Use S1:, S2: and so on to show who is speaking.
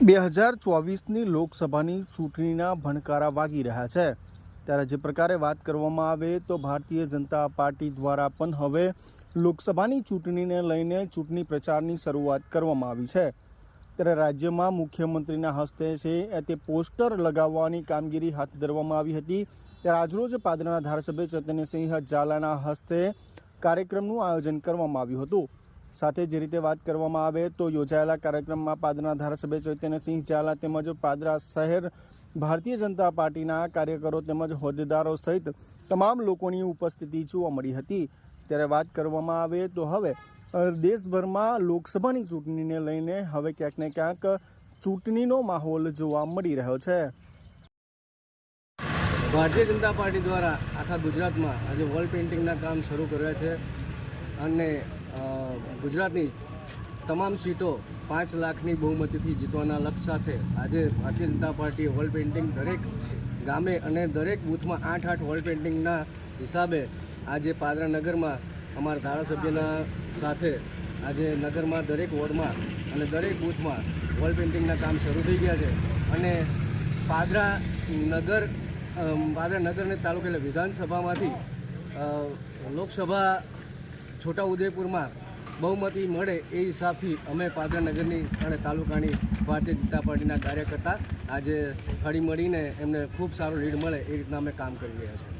S1: બે હજાર ચોવીસની લોકસભાની ચૂંટણીના ભણકારા વાગી રહ્યા છે. ત્યારે જે પ્રકારે વાત કરવામાં આવે તો ભારતીય જનતા પાર્ટી દ્વારા પણ હવે લોકસભાની ચૂંટણીને લઈને ચૂંટણી પ્રચારની શરૂઆત કરવામાં આવી છે. ત્યારે રાજ્યમાં મુખ્યમંત્રીના હસ્તે છે તે પોસ્ટર લગાવવાની કામગીરી હાથ ધરવામાં આવી હતી. ત્યારે આજરોજ પાદરાના ધારાસભ્ય ચૈતન્યસિંહ ઝાલાના હસ્તે કાર્યક્રમનું આયોજન કરવામાં આવ્યું હતું. સાથે જે રીતે વાત કરવામાં આવે તો યોજાયેલા કાર્યક્રમમાં પાદરના ધારાસભ્ય ચૈતન્યસિંહ ઝાલા તેમજ પાદરા શહેર ભારતીય જનતા પાર્ટીના કાર્યકરો તેમજ હોદ્દેદારો સહિત તમામ લોકોની ઉપસ્થિતિ જોવા મળી હતી. ત્યારે વાત કરવામાં આવે તો હવે દેશભરમાં લોકસભાની ચૂંટણીને લઈને હવે ક્યાંક ને ક્યાંક ચૂંટણીનો માહોલ જોવા મળી રહ્યો છે.
S2: ભારતીય જનતા પાર્ટી દ્વારા આખા ગુજરાતમાં આજે વોલ પેઇન્ટિંગના કામ શરૂ કર્યા છે અને ગુજરાતની તમામ સીટો પાંચ લાખની બહુમતીથી જીતવાના લક્ષ્ય સાથે આજે ભારતીય જનતા પાર્ટીએ વોલ પેઇન્ટિંગ દરેક ગામે અને દરેક બૂથમાં આઠ આઠ વોલ પેઇન્ટિંગના હિસાબે આજે પાદરા નગરમાં અમારા ધારાસભ્યના સાથે આજે નગરમાં દરેક વોર્ડમાં અને દરેક બૂથમાં વોલ પેઇન્ટિંગના કામ શરૂ થઈ ગયા છે. અને પાદરા નગર પાદરા નગર અને તાલુકા એટલે વિધાનસભામાંથી લોકસભા છોટાઉદેપુરમાં બહુમતી મળે એ હિસાબથી અમે પાદરાનગરની અને તાલુકાની ભારતીય જનતા પાર્ટીના કાર્યકર્તા આજે હળી મળીને એમને ખૂબ સારું લીડ મળે એ રીતના અમે કામ કરી રહ્યા છીએ.